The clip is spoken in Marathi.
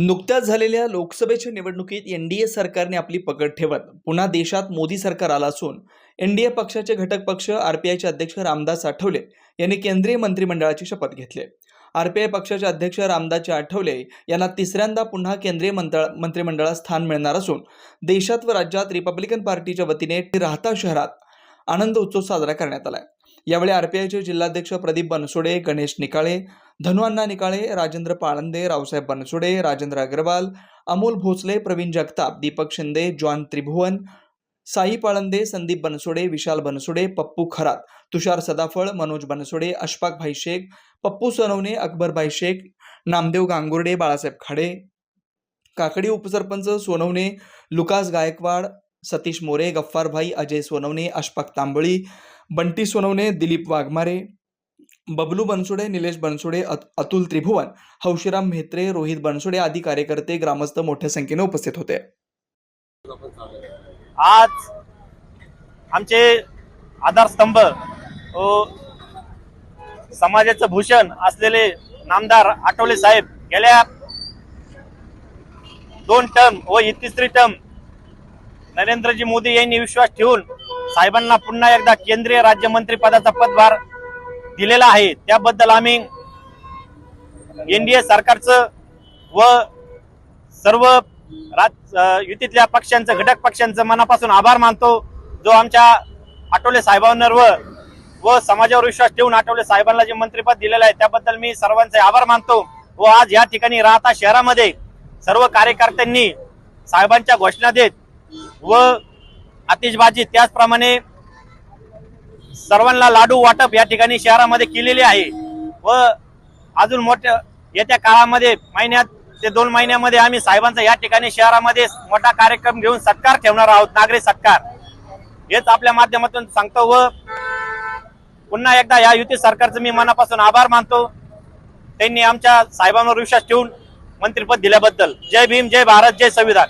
नुकत्याच झालेल्या लोकसभेच्या निवडणुकीत एन डी ए सरकारने आपली पकड ठेवत पुन्हा देशात मोदी सरकार आला असून एन डी ए पक्षाचे घटक पक्ष आर पी आयचे अध्यक्ष रामदास आठवले यांनी केंद्रीय मंत्रिमंडळाची शपथ घेतली. आय पक्षाचे अध्यक्ष रामदास आठवले यांना तिसऱ्यांदा पुन्हा केंद्रीय मंत्र मंत्रिमंडळात स्थान मिळणार असून देशात व राज्यात रिपब्लिकन पार्टीच्या वतीने राहता शहरात आनंद उत्सव साजरा करण्यात आला आहे यावेळी आरपीआयचे जिल्हाध्यक्ष प्रदीप बनसोडे गणेश निकाळे धनुअण्णा निकाळे राजेंद्र पाळंदे रावसाहेब बनसोडे राजेंद्र अग्रवाल अमोल भोसले प्रवीण जगताप दीपक शिंदे जॉन त्रिभुवन साई पाळंदे संदीप बनसोडे विशाल बनसोडे पप्पू खरात तुषार सदाफळ मनोज बनसोडे अशफाक भाई शेख पप्पू सोनवणे अकबर भाई शेख नामदेव गांगुर्डे बाळासाहेब खाडे काकडी उपसरपंच सोनवणे लुकास गायकवाड सतीश मोरे गफ्फारभाई अजय सोनवणे अशफाक तांबळी बंटी सोनवणे दिलीप वाघमारे बबलू बनसुडे निलेश बनसुडे अत- अतुल त्रिभुवन हौशीराम म्हेत्रे रोहित बनसुडे आदी कार्यकर्ते ग्रामस्थ मोठ्या संख्येने उपस्थित होते. आज आमचे आधारस्तंभ समाजाचं भूषण असलेले नामदार आठवले साहेब गेल्या दोन टर्म व ही तिसरी टर्म नरेंद्रजी मोदी यांनी विश्वास ठेवून साहेबांना पुन्हा एकदा केंद्रीय राज्यमंत्री पदाचा पदभार दिलेला आहे. त्याबद्दल आम्ही एनडीए सरकारचं व सर्व राज युतीतल्या पक्षांचं घटक पक्षांचं मनापासून आभार मानतो. जो आमच्या आठवले साहेबांवर व व समाजावर विश्वास ठेवून आठवले साहेबांना जे मंत्रीपद दिलेलं आहे त्याबद्दल मी सर्वांचे आभार मानतो. व आज या ठिकाणी राहता शहरामध्ये सर्व कार्यकर्त्यांनी साहेबांच्या घोषणा देत व आतिषबाजी त्याचप्रमाणे सर्वांना लाडू वाटप या ठिकाणी शहरामध्ये केलेले आहे. व अजून मोठ्या येत्या काळामध्ये महिन्यात ते दोन महिन्यामध्ये आम्ही साहेबांचा या ठिकाणी शहरामध्ये मोठा कार्यक्रम घेऊन सत्कार ठेवणार आहोत. नागरिक सत्कार. हेच आपल्या माध्यमातून सांगतो व पुन्हा एकदा या युती सरकारचं मी मनापासून आभार मानतो. त्यांनी आमच्या साहेबांवर विश्वास ठेवून मंत्रिपद दिल्याबद्दल. जय भीम जय भारत जय संविधान.